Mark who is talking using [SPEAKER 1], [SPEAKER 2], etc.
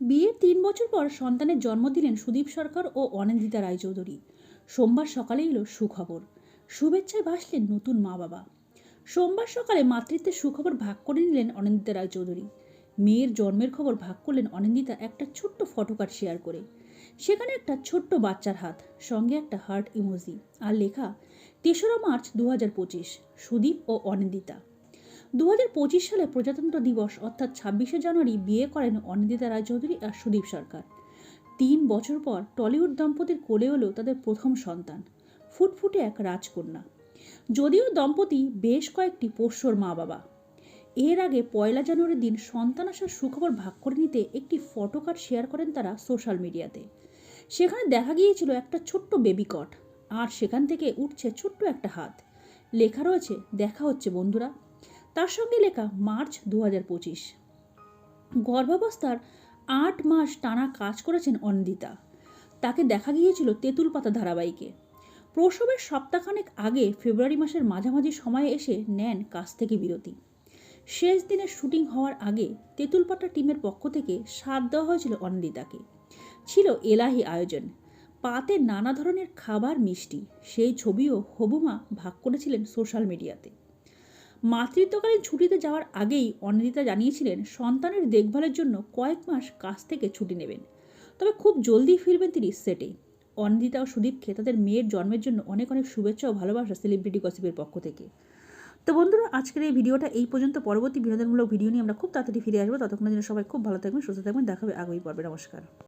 [SPEAKER 1] বিয়ের তিন বছর পর সন্তানের জন্ম দিলেন সুদীপ সরকার ও অনিন্দিতা রায়চৌধুরী। সোমবার সকালে এলো সুখবর। শুভেচ্ছায় ভাসলেন নতুন মা বাবা সোমবার সকালে মাতৃত্বের সুখবর ভাগ করে নিলেন অনিন্দিতা রায়চৌধুরী। মেয়ের জন্মের খবর ভাগ করলেন অনিন্দিতা একটা ছোট্ট ফটোকার্ড শেয়ার করে। সেখানে একটা ছোট্ট বাচ্চার হাত, সঙ্গে একটা হার্ট ইমোজি। আর লেখা, তেসরা মার্চ দু হাজার পঁচিশ, সুদীপ ও অনিন্দিতা। দু হাজার পঁচিশ সালে প্রজাতন্ত্র দিবস, অর্থাৎ ছাব্বিশে জানুয়ারি, বিয়ে করেন অনিন্দিতা রায়চৌধুরী আর সুদীপ সরকার। তিন বছর পর টলিউড দম্পতির কোলে হলো তাদের প্রথম সন্তান, ফুটফুটে এক রাজকন্যা। যদিও দম্পতি বেশ কয়েকটি পোষ্যর মা বাবা এর আগে পয়লা জানুয়ারির দিন সন্তান আসার সুখবর ভাগ করে নিতে একটি ফটো কার্ড শেয়ার করেন তারা সোশ্যাল মিডিয়াতে। সেখানে দেখা গিয়েছিল একটা ছোট্ট বেবি কট, আর সেখান থেকে উঠছে ছোট্ট একটা হাত। লেখা রয়েছে, দেখা হচ্ছে বন্ধুরা। তার সঙ্গে লেখা মার্চ দু হাজার পঁচিশ। গর্ভাবস্থার আট মাস টানা কাজ করেছেন অন্দিতা তাকে দেখা গিয়েছিল তেঁতুল পাতা ধারাবাহিকে। প্রসবের সপ্তাহখানেক আগে ফেব্রুয়ারি মাসের মাঝামাঝি সময়ে এসে নেন কাজ থেকে বিরতি। শেষ দিনের শুটিং হওয়ার আগে তেঁতুল পাতা টিমের পক্ষ থেকে সাথ দেওয়া হয়েছিল অন্দিতাকে ছিল এলাহি আয়োজন। পাতে নানা ধরনের খাবার মিষ্টি, সেই ছবিও হবুমা ভাগ করেছিলেন সোশ্যাল মিডিয়াতে। মাতৃত্বকালীন ছুটিতে যাওয়ার আগেই অনিন্দিতা জানিয়েছিলেন, সন্তানের দেখভালের জন্য কয়েক মাস কাজ থেকে ছুটি নেবেন। তবে খুব জলদি ফিরবেন তিনি সেটে। অনিন্দিতা ও সুদীপকে তাদের মেয়ের জন্মের জন্য অনেক অনেক শুভেচ্ছা ও ভালোবাসা সেলিব্রিটি গসিপের পক্ষ থেকে। তো বন্ধুরা, আজকের এই ভিডিওটা এই পর্যন্ত। পরবর্তী বিনোদনমূলক ভিডিও নিয়ে আমরা খুব তাড়াতাড়ি ফিরে আসব। ততক্ষণের জন্য সবাই খুব ভালো থাকবেন, সুস্থ থাকবেন। দেখাবে আগামী পর্বে। নমস্কার।